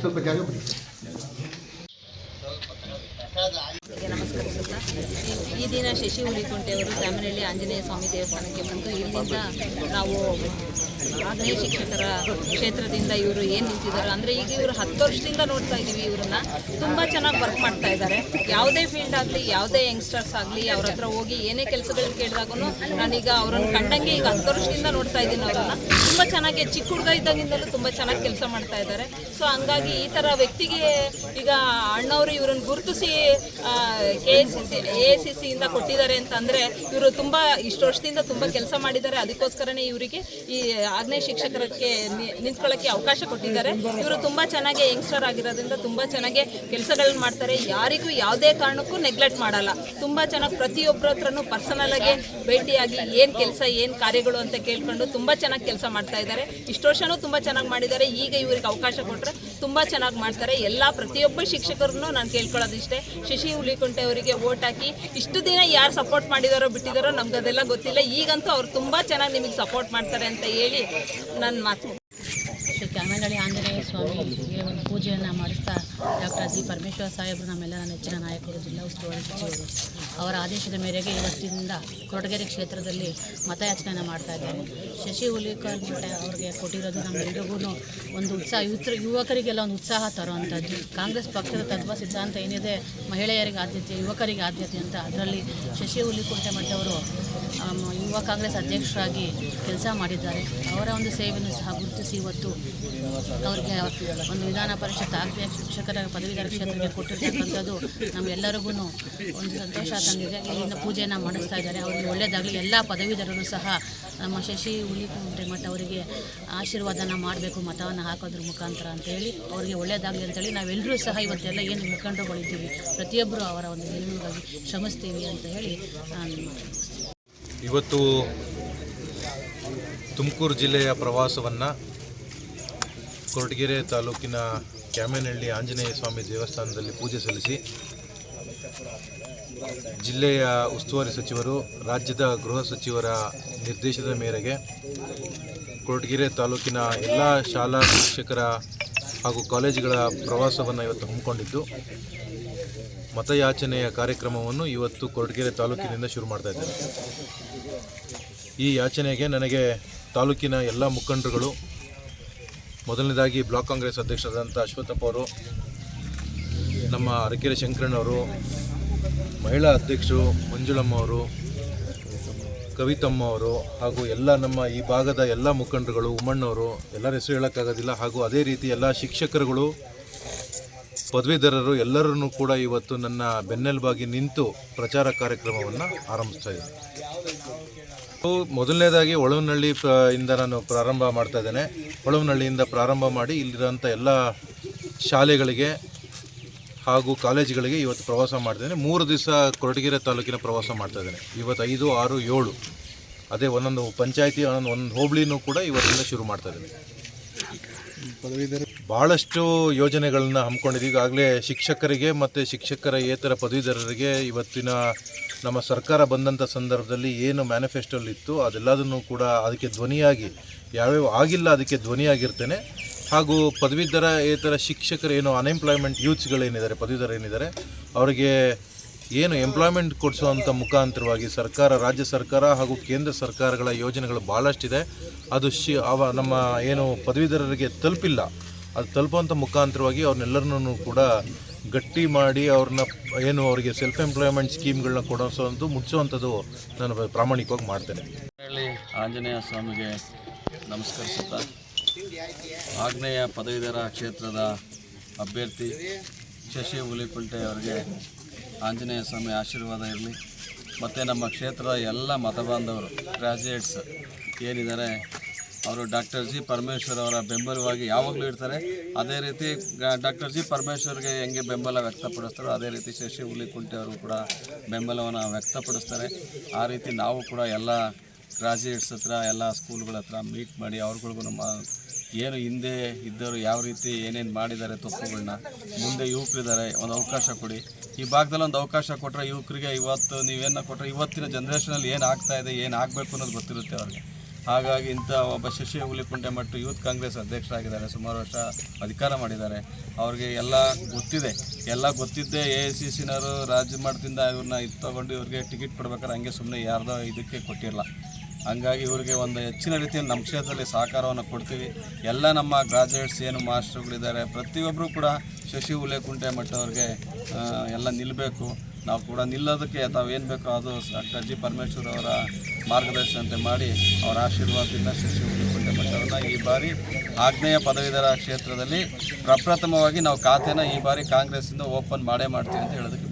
ಸ್ವಲ್ಪ ಜಾಗ ಬಿಡಿ. ಈ- ದಿನ ಶಶಿ ಹುಲಿಕುಂಟೆಯವರು ದ್ಯಾಮನಹಳ್ಳಿ ಆಂಜನೇಯ ಸ್ವಾಮಿ ದೇವಸ್ಥಾನಕ್ಕೆ ಬಂದು ಇಲ್ಲಿಂದ ನಾವು ಆಗ್ನೇಯ ಶಿಕ್ಷಕರ ಕ್ಷೇತ್ರದಿಂದ ಇವರು ಏನು ನಿಂತಿದ್ದಾರೆ ಅಂದರೆ ಈಗ ಇವರು ಹತ್ತು ವರ್ಷದಿಂದ ನೋಡ್ತಾ ಇದ್ದೀವಿ ಇವರನ್ನ. ತುಂಬ ಚೆನ್ನಾಗಿ ವರ್ಕ್ ಮಾಡ್ತಾ ಇದ್ದಾರೆ ಯಾವುದೇ ಫೀಲ್ಡ್ ಆಗಲಿ, ಯಾವುದೇ ಯಂಗ್ಸ್ಟರ್ಸ್ ಆಗಲಿ, ಅವ್ರ ಹತ್ರ ಹೋಗಿ ಏನೇ ಕೆಲಸಗಳನ್ನ ಕೇಳಿದಾಗೂ ನಾನೀಗ ಅವ್ರನ್ನ ಕಂಡಂಗೆ ಈಗ ಹತ್ತು ವರ್ಷದಿಂದ ನೋಡ್ತಾ ಇದ್ದೀನಿ ಅವ್ರನ್ನ. ತುಂಬ ಚೆನ್ನಾಗಿ ಚಿಕ್ಕ ಹುಡುಗ ಇದ್ದಾಗಿಂದಲೂ ತುಂಬ ಚೆನ್ನಾಗಿ ಕೆಲಸ ಮಾಡ್ತಾ ಇದ್ದಾರೆ ಸೊ ಹಂಗಾಗಿ ಈ ಥರ ವ್ಯಕ್ತಿಗೆ ಈಗ ಅಣ್ಣವರು ಇವರನ್ನು ಗುರುತಿಸಿ K S C A C ಸಿಯಿಂದ ಕೊಟ್ಟಿದ್ದಾರೆ ಅಂತಂದರೆ ಇವರು ತುಂಬ ಇಷ್ಟು ವರ್ಷದಿಂದ ತುಂಬ ಕೆಲಸ ಮಾಡಿದ್ದಾರೆ. ಅದಕ್ಕೋಸ್ಕರನೇ ಇವರಿಗೆ ಈ ಆಗ್ನೇಯ ಶಿಕ್ಷಕರಕ್ಕೆ ನಿಂತ್ಕೊಳ್ಳೋಕ್ಕೆ ಅವಕಾಶ ಕೊಟ್ಟಿದ್ದಾರೆ. ಇವರು ತುಂಬ ಚೆನ್ನಾಗಿ ಯಂಗ್ಸ್ಟರ್ ಆಗಿರೋದ್ರಿಂದ ತುಂಬ ಚೆನ್ನಾಗಿ ಕೆಲಸಗಳನ್ನ ಮಾಡ್ತಾರೆ. ಯಾರಿಗೂ ಯಾವುದೇ ಕಾರಣಕ್ಕೂ ನೆಗ್ಲೆಕ್ಟ್ ಮಾಡಲ್ಲ. ತುಂಬ ಚೆನ್ನಾಗಿ ಪ್ರತಿಯೊಬ್ಬರ ಹತ್ರನೂ ಪರ್ಸನಲ್ ಆಗಿ ಭೇಟಿಯಾಗಿ ಏನು ಕೆಲಸ, ಏನು ಕಾರ್ಯಗಳು ಅಂತ ಕೇಳ್ಕೊಂಡು ತುಂಬ ಚೆನ್ನಾಗಿ ಕೆಲಸ ಮಾಡ್ತಾ ಇದ್ದಾರೆ. ಇಷ್ಟು ವರ್ಷನೂ ತುಂಬ ಚೆನ್ನಾಗಿ ಮಾಡಿದ್ದಾರೆ. ಈಗ ಇವರಿಗೆ ಅವಕಾಶ ಕೊಟ್ಟರೆ ತುಂಬ ಚೆನ್ನಾಗಿ ಮಾಡ್ತಾರೆ. ಎಲ್ಲ ಪ್ರತಿಯೊಬ್ಬ ಶಿಕ್ಷಕರನ್ನು ನಾನು ಕೇಳ್ಕೊಳ್ಳೋದಿಷ್ಟೇ. ಶಶಿ ಹುಲಿಕುಂಟೆ ಅವರಿಗೆ ಓಟ್ ಹಾಕಿ. ಇಷ್ಟು ದಿನ ಯಾರು ಸಪೋರ್ಟ್ ಮಾಡಿದಾರೋ ಬಿಟ್ಟಿದಾರೋ ನಮ್ಗೆ ಅದೆಲ್ಲ ಗೊತ್ತಿಲ್ಲ. ಈಗಂತೂ ಅವ್ರು ತುಂಬ ಚೆನ್ನಾಗಿ ನಿಮಗೆ ಸಪೋರ್ಟ್ ಮಾಡ್ತಾರೆ ಅಂತ ಹೇಳಿ ನನ್ನ ಮಾತು ಸ್ವಾಮಿಗೆ ಒಂದು ಪೂಜೆಯನ್ನು ಮಾಡಿಸ್ತಾ ಡಾಕ್ಟರ್ ಜಿ ಪರಮೇಶ್ವರ ಸಾಹೇಬರು ನಮ್ಮೆಲ್ಲರ ನೆಚ್ಚಿನ ನಾಯಕರು ಜಿಲ್ಲಾ ಉಸ್ತುವಾರಿ ಸಚಿವರು. ಅವರ ಆದೇಶದ ಮೇರೆಗೆ ಇವತ್ತಿನಿಂದ ಕೊರಟಗೆರೆ ಕ್ಷೇತ್ರದಲ್ಲಿ ಮತಯಾಚನೆಯನ್ನು ಮಾಡ್ತಾ ಇದ್ದಾರೆ. ಶಶಿ ಹುಲಿಕರ್ ಅವ್ರಿಗೆ ಕೊಟ್ಟಿರೋದು ನಮ್ಮೆಲ್ಲರಿಗೂ ಒಂದು ಉತ್ಸಾಹ. ಯುತ್ ಯುವಕರಿಗೆಲ್ಲ ಒಂದು ಉತ್ಸಾಹ ತರುವಂಥದ್ದು. ಕಾಂಗ್ರೆಸ್ ಪಕ್ಷದ ತತ್ವ ಸಿದ್ಧಾಂತ ಏನಿದೆ, ಮಹಿಳೆಯರಿಗೆ ಆದ್ಯತೆ, ಯುವಕರಿಗೆ ಆದ್ಯತೆ ಅಂತ ಅದರಲ್ಲಿ ಶಶಿ ಹುಲಿಕುಂಟೆ ಮಠವರು ಯುವ ಕಾಂಗ್ರೆಸ್ ಅಧ್ಯಕ್ಷರಾಗಿ ಕೆಲಸ ಮಾಡಿದ್ದಾರೆ. ಅವರ ಒಂದು ಸೇವೆಯನ್ನು ಸಹ ಗುರುತಿಸಿ ಇವತ್ತು ಅವರಿಗೆ ಒಂದು ವಿಧಾನ ಪರಿಷತ್ ಆಗ್ನೇಯ ಶಿಕ್ಷಕರ ಪದವೀಧರ ಕ್ಷೇತ್ರಕ್ಕೆ ಕೊಟ್ಟಿರ್ತಕ್ಕಂಥದ್ದು ನಮ್ಮೆಲ್ಲರಿಗೂ ಒಂದು ಸಂತೋಷ ತಂದಿದೆ. ಇಲ್ಲಿಂದ ಪೂಜೆಯನ್ನು ಮಾಡಿಸ್ತಾ ಇದ್ದಾರೆ. ಅವರಿಗೆ ಒಳ್ಳೆಯದಾಗಲಿ ಎಲ್ಲ ಪದವೀಧರರು ಸಹ ನಮ್ಮ ಶಶಿ ಹುಲಿಕುಂಟೆ ಮಠ ಅವರಿಗೆ ಆಶೀರ್ವಾದನ ಮಾಡಬೇಕು, ಮತವನ್ನು ಹಾಕೋದ್ರ ಮುಖಾಂತರ ಅಂತೇಳಿ ಅವರಿಗೆ ಒಳ್ಳೆಯದಾಗಲಿ ಅಂತೇಳಿ ನಾವೆಲ್ಲರೂ ಸಹ ಇವತ್ತೆಲ್ಲ ಏನು ಮುಖಂಡರುಗಳಿದ್ದೀವಿ. ಪ್ರತಿಯೊಬ್ಬರು ಅವರ ಒಂದು ಗೆಲುವಿಗಾಗಿ ಶ್ರಮಿಸ್ತೀವಿ ಅಂತ ಹೇಳಿ ನಾನು ಇವತ್ತು ತುಮಕೂರು ಜಿಲ್ಲೆಯ ಪ್ರವಾಸವನ್ನು ಕೊರಟಗೆರೆ ತಾಲೂಕಿನ ಕ್ಯಾಮೇನಹಳ್ಳಿ ಆಂಜನೇಯ ಸ್ವಾಮಿ ದೇವಸ್ಥಾನದಲ್ಲಿ ಪೂಜೆ ಸಲ್ಲಿಸಿ ಜಿಲ್ಲೆಯ ಉಸ್ತುವಾರಿ ಸಚಿವರು, ರಾಜ್ಯದ ಗೃಹ ಸಚಿವರ ನಿರ್ದೇಶನದ ಮೇರೆಗೆ ಕೊರಟಗೆರೆ ತಾಲೂಕಿನ ಎಲ್ಲ ಶಾಲಾ ಶಿಕ್ಷಕರ ಹಾಗೂ ಕಾಲೇಜುಗಳ ಪ್ರವಾಸವನ್ನು ಇವತ್ತು ಹಮ್ಮಿಕೊಂಡಿದ್ದು, ಮತಯಾಚನೆಯ ಕಾರ್ಯಕ್ರಮವನ್ನು ಇವತ್ತು ಕೊರಟಗೆರೆ ತಾಲೂಕಿನಿಂದ ಶುರು ಮಾಡ್ತಾ ಇದ್ದೇವೆ. ಈ ಯಾಚನೆಗೆ ನನಗೆ ತಾಲೂಕಿನ ಎಲ್ಲ ಮುಖಂಡರುಗಳು ಮೊದಲನೇದಾಗಿ ಬ್ಲಾಕ್ ಕಾಂಗ್ರೆಸ್ ಅಧ್ಯಕ್ಷರಾದಂಥ ಅಶ್ವತ್ಥಪ್ಪ ಅವರು, ನಮ್ಮ ಅರಕೆರೆ ಶಂಕರಣ್ಣವರು ಮಹಿಳಾ ಅಧ್ಯಕ್ಷರು ಮಂಜುಳಮ್ಮ ಅವರು, ಕವಿತಮ್ಮ ಅವರು, ಹಾಗೂ ಎಲ್ಲ ನಮ್ಮ ಈ ಭಾಗದ ಎಲ್ಲ ಮುಖಂಡರುಗಳು ಉಮ್ಮಣ್ಣವರು ಎಲ್ಲರ ಹೆಸರು ಹೇಳೋಕ್ಕಾಗೋದಿಲ್ಲ. ಹಾಗೂ ಅದೇ ರೀತಿ ಎಲ್ಲ ಶಿಕ್ಷಕರುಗಳು, ಪದವೀಧರರು ಎಲ್ಲರನ್ನೂ ಕೂಡ ಇವತ್ತು ನನ್ನ ಬೆನ್ನೆಲುಬಾಗಿ ನಿಂತು ಪ್ರಚಾರ ಕಾರ್ಯಕ್ರಮವನ್ನು ಆರಂಭಿಸ್ತಾ ಮೊದಲನೇದಾಗಿ ಒಳವನಹಳ್ಳಿ ಇಂದ ನಾನು ಪ್ರಾರಂಭ ಮಾಡ್ತಾ ಇದ್ದೇನೆ. ಒಳವನಹಳ್ಳಿಯಿಂದ ಪ್ರಾರಂಭ ಮಾಡಿ ಇಲ್ಲಿರೋಂಥ ಎಲ್ಲ ಶಾಲೆಗಳಿಗೆ ಹಾಗೂ ಕಾಲೇಜುಗಳಿಗೆ ಇವತ್ತು ಪ್ರವಾಸ ಮಾಡ್ತಿದ್ದೇನೆ ಮೂರು ದಿವಸ ಕೊರಟಗೆರೆ ತಾಲೂಕಿನ ಪ್ರವಾಸ ಮಾಡ್ತಾ ಇದ್ದೇನೆ. ಇವತ್ತು ಐದು, ಆರು, ಏಳು, ಅದೇ ಒಂದೊಂದು ಪಂಚಾಯಿತಿ, ಒಂದೊಂದು ಒಂದು ಹೋಬಳಿನೂ ಕೂಡ ಇವತ್ತಿಂದ ಶುರು ಮಾಡ್ತಾ ಇದ್ದೇನೆ. ಭಾಳಷ್ಟು ಯೋಜನೆಗಳನ್ನು ಹಮ್ಮಿಕೊಂಡಿದ್ದೀವಿ. ಈಗಾಗಲೇ ಶಿಕ್ಷಕರಿಗೆ ಮತ್ತು ಶಿಕ್ಷಕರ ಏತರ ಪದವೀಧರರಿಗೆ ಇವತ್ತಿನ ನಮ್ಮ ಸರ್ಕಾರ ಬಂದಂಥ ಸಂದರ್ಭದಲ್ಲಿ ಏನು ಮ್ಯಾನಿಫೆಸ್ಟೋಲ್ಲಿ ಇತ್ತು, ಅದೆಲ್ಲದನ್ನು ಕೂಡ ಅದಕ್ಕೆ ಧ್ವನಿಯಾಗಿ, ಯಾವ್ಯಾವ ಆಗಿಲ್ಲ ಅದಕ್ಕೆ ಧ್ವನಿಯಾಗಿರ್ತೇನೆ. ಹಾಗೂ ಪದವೀಧರ ಏತರ ಶಿಕ್ಷಕರು ಏನು ಅನ್ಎಂಪ್ಲಾಯ್ಮೆಂಟ್ ಯೂತ್ಸ್ಗಳೇನಿದ್ದಾರೆ ಪದವೀಧರ ಏನಿದ್ದಾರೆ ಅವರಿಗೆ ಏನು ಎಂಪ್ಲಾಯ್ಮೆಂಟ್ ಕೊಡಿಸುವಂಥ ಮುಖಾಂತರವಾಗಿ ಸರ್ಕಾರ, ರಾಜ್ಯ ಸರ್ಕಾರ ಹಾಗೂ ಕೇಂದ್ರ ಸರ್ಕಾರಗಳ ಯೋಜನೆಗಳು ಭಾಳಷ್ಟಿದೆ ಅದು ಶಿ, ಅವ, ನಮ್ಮ ಏನು ಪದವೀಧರರಿಗೆ ತಲುಪಿಲ್ಲ. ಅದು ತಲುಪುವಂಥ ಮುಖಾಂತರವಾಗಿ ಅವ್ರನ್ನೆಲ್ಲರನ್ನೂ ಕೂಡ ಗಟ್ಟಿ ಮಾಡಿ ಅವ್ರನ್ನ ಏನು ಅವರಿಗೆ ಸೆಲ್ಫ್ ಎಂಪ್ಲಾಯ್ಮೆಂಟ್ ಸ್ಕೀಮ್ಗಳನ್ನ ಕೊಡಿಸೋದು ಮುಚ್ಚುವಂಥದ್ದು ನಾನು ಪ್ರಾಮಾಣಿಕವಾಗಿ ಮಾಡ್ತೇನೆ. ಆಂಜನೇಯ ಸ್ವಾಮಿಗೆ ನಮಸ್ಕರಿಸುತ್ತಾ. ಆಗ್ನೇಯ ಪದವೀಧರ ಕ್ಷೇತ್ರದ ಅಭ್ಯರ್ಥಿ ಶಶಿ ಹುಲಿಕುಂಟೆ ಅವರಿಗೆ ಆಂಜನೇಯ ಸ್ವಾಮಿ ಆಶೀರ್ವಾದ ಇರಲಿ. ಮತ್ತು ನಮ್ಮ ಕ್ಷೇತ್ರದ ಎಲ್ಲ ಮತಬಾಂಧವರು ಗ್ರಾಜುಯೇಟ್ಸ್ ಏನಿದ್ದಾರೆ, ಅವರು ಡಾಕ್ಟರ್ ಜಿ ಪರಮೇಶ್ವರ್ ಅವರ ಬೆಂಬಲವಾಗಿ ಯಾವಾಗಲೂ ಇರ್ತಾರೆ. ಅದೇ ರೀತಿ ಡಾಕ್ಟರ್ ಜಿ ಪರಮೇಶ್ವರ್ಗೆ ಹೆಂಗೆ ಬೆಂಬಲ ವ್ಯಕ್ತಪಡಿಸ್ತಾರೋ ಅದೇ ರೀತಿ ಶಶಿ ಹುಲಿಕುಂಟೆ ಅವರು ಕೂಡ ಬೆಂಬಲವನ್ನು ವ್ಯಕ್ತಪಡಿಸ್ತಾರೆ. ಆ ರೀತಿ ನಾವು ಕೂಡ ಎಲ್ಲ ಗ್ರಾಜುಯೇಟ್ಸ್ ಹತ್ರ, ಎಲ್ಲ ಸ್ಕೂಲ್ಗಳ ಹತ್ರ ಮೀಟ್ ಮಾಡಿ ಅವ್ರಗಳಿಗೂ ನಮ್ಮ ಏನು ಹಿಂದೆ ಇದ್ದವರು ಯಾವ ರೀತಿ ಏನೇನು ಮಾಡಿದ್ದಾರೆ ತಪ್ಪುಗಳನ್ನ ಮುಂದೆ ಯುವಕರಿದ್ದಾರೆ, ಒಂದು ಅವಕಾಶ ಕೊಡಿ. ಈ ಭಾಗದಲ್ಲಿ ಒಂದು ಅವಕಾಶ ಕೊಟ್ಟರೆ ಯುವಕರಿಗೆ ಇವತ್ತು ನೀವೇನು ಕೊಟ್ಟರೆ ಇವತ್ತಿನ ಜನ್ರೇಷನಲ್ಲಿ ಏನು ಆಗ್ತಾ ಇದೆ, ಏನು ಆಗಬೇಕು ಅನ್ನೋದು ಗೊತ್ತಿರುತ್ತೆ ಅವ್ರಿಗೆ. ಹಾಗಾಗಿ ಇಂಥ ಒಬ್ಬ ಶಶಿ ಹುಲಿಕುಂಟೆ ಮತ್ತು ಯೂತ್ ಕಾಂಗ್ರೆಸ್ ಅಧ್ಯಕ್ಷರಾಗಿದ್ದಾರೆ, ಸುಮಾರು ವರ್ಷ ಅಧಿಕಾರ ಮಾಡಿದ್ದಾರೆ. ಅವ್ರಿಗೆ ಎಲ್ಲ ಗೊತ್ತಿದೆ. ಎಲ್ಲ ಗೊತ್ತಿದ್ದೇ ಎ ಐ ಸಿ ಸಿನವರು ರಾಜ್ಯ ಮಟ್ಟದಿಂದ ಇವ್ರನ್ನ ಇದು ತೊಗೊಂಡು ಇವ್ರಿಗೆ ಟಿಕೆಟ್ ಕೊಡ್ಬೇಕಾದ್ರೆ ಹಂಗೆ ಸುಮ್ಮನೆ ಯಾರ್ದೋ ಇದಕ್ಕೆ ಕೊಟ್ಟಿರಲ್ಲ. ಹಂಗಾಗಿ ಇವರಿಗೆ ಒಂದು ಹೆಚ್ಚಿನ ರೀತಿಯಲ್ಲಿ ನಮ್ಮ ಕ್ಷೇತ್ರದಲ್ಲಿ ಸಹಕಾರವನ್ನು ಕೊಡ್ತೀವಿ. ಎಲ್ಲ ನಮ್ಮ ಗ್ರಾಜುಯೇಟ್ಸ್ ಏನು ಮಾಸ್ಟರ್ಗಳಿದ್ದಾರೆ ಪ್ರತಿಯೊಬ್ಬರು ಕೂಡ ಶಶಿ ಹುಲೇಕುಂಟೆ ಮಠ ಅವ್ರಿಗೆ ಎಲ್ಲ ನಿಲ್ಲಬೇಕು ನಾವು ಕೂಡ ನಿಲ್ಲೋದಕ್ಕೆ ತಾವೇನು ಬೇಕೋ ಅದು ಡಾಕ್ಟರ್ ಜಿ ಪರಮೇಶ್ವರ್ ಅವರ ಮಾರ್ಗದರ್ಶನಂತೆ ಮಾಡಿ ಅವರ ಆಶೀರ್ವಾದದಿಂದ ಶಶಿ ಹುಲಿಕುಂಟೆ ಮಠವನ್ನು ಈ ಬಾರಿ ಆಗ್ನೇಯ ಪದವೀಧರ ಕ್ಷೇತ್ರದಲ್ಲಿ ಪ್ರಪ್ರಥಮವಾಗಿ ನಾವು ಖಾತೆನ ಈ ಬಾರಿ ಕಾಂಗ್ರೆಸ್ಸಿಂದ ಓಪನ್ ಮಾಡೇ ಮಾಡ್ತೀವಿ ಅಂತ ಹೇಳೋದಕ್ಕೆ